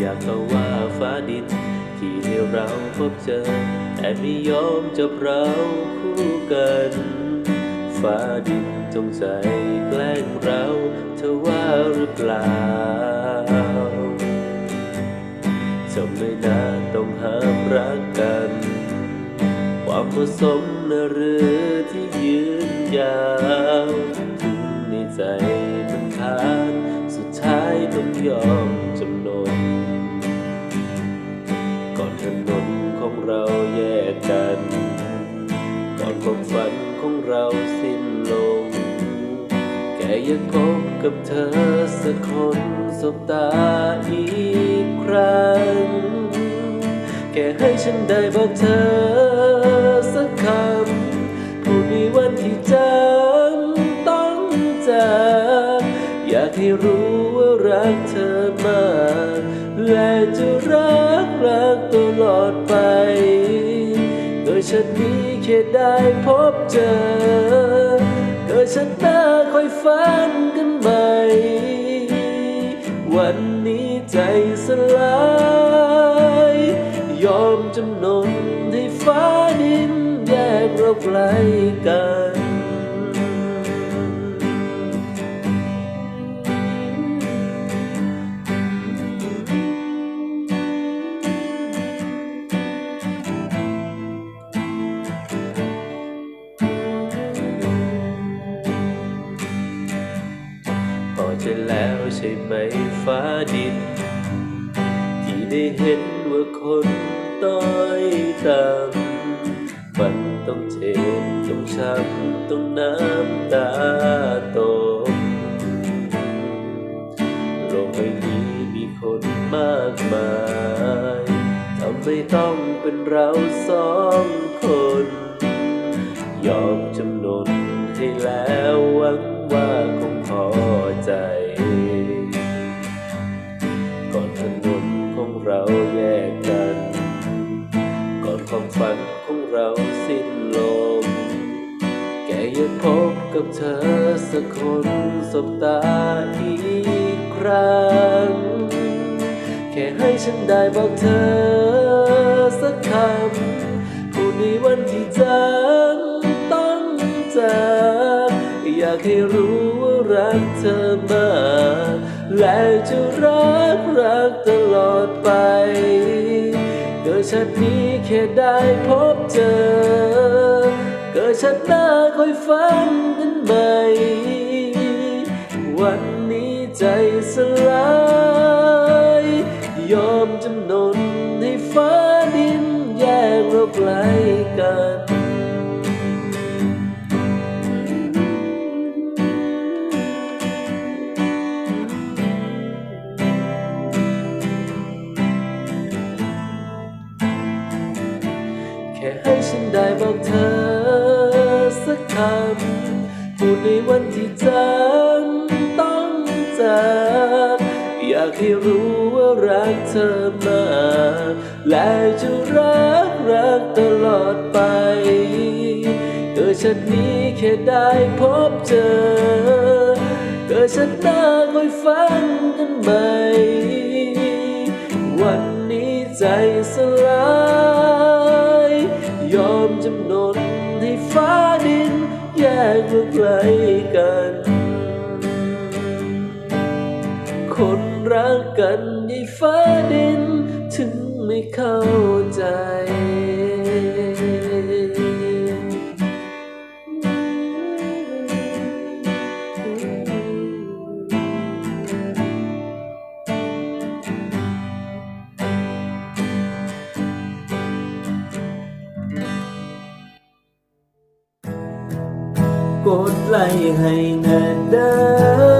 อยากเข้าว่าฟ้าดิน ที่ให้เราพบเจอ แต่ไม่ยอมจับเราคู่กัน ฟ้าดินจงใจแกล้งเราเธอว่าหรือเปล่าจะไม่น่าต้องห้ามรักกัน ความผสมนเรือที่ยืนยาวถึงในใจมันขาดสุดท้ายต้องยอม แยกกันก่อนความฝันของเราสิ้นลง แค่อยากพบกับเธอสักคนสบตาอีกครั้ง แค่ให้ฉันได้บอกเธอสักคำผู้มีวันที่จำต้องจากอยากให้รู้ว่ารักเธอมากและจะรักรักตลอดไป ดยฉันนี้แค่ได้พบเจอโดยฉันหน้าคอยฝันกันใหม่ วันนี้ใจสลาย ยอมจำนนให้ฟ้าดินแยกเราไกลกัน แล้วใช่ไหมฟ้าดิน ที่ได้เห็นว่าคนต้อยต่ำมันต้องเจ็บต้องช้ำต้องน้ำตาตกโลกใบนี้มีคนมากมายทำไมต้องเป็นเราสองคน ยอมจำนนให้แล้วหวังว่าคงพอใจ ฝันของเราสิ้นลมแค่อยากพบกับเธอสักคนสบตาอีกครั้ง แค่ให้ฉันได้บอกเธอสักคำผู้ในวันที่จำต้องจากอยากให้รู้ว่ารักเธอมา และจะรักรักตลอดไป ดชาตินี้แค่ได้พบเจอ เกิดชาติหน้าคอยฝันกันใหม่ วันนี้ใจสลาย ฉันได้บอกเธอสักคำพูดในวันที่จำต้องจากอยากให้รู้ว่ารักเธอมากและจะรักรักตลอดไปเกิดชาตินี้แค่ได้พบเจอเกิดชาติหน้าคอยฝันกันใหม่วันนี้ใจสลาย ยอมจำนนให้ฟ้าดิน แยกเราไกลกัน คนรักกันในฟ้าดิน ถึงไม่เข้าใจ กดไลค์ให้แน่เด้อ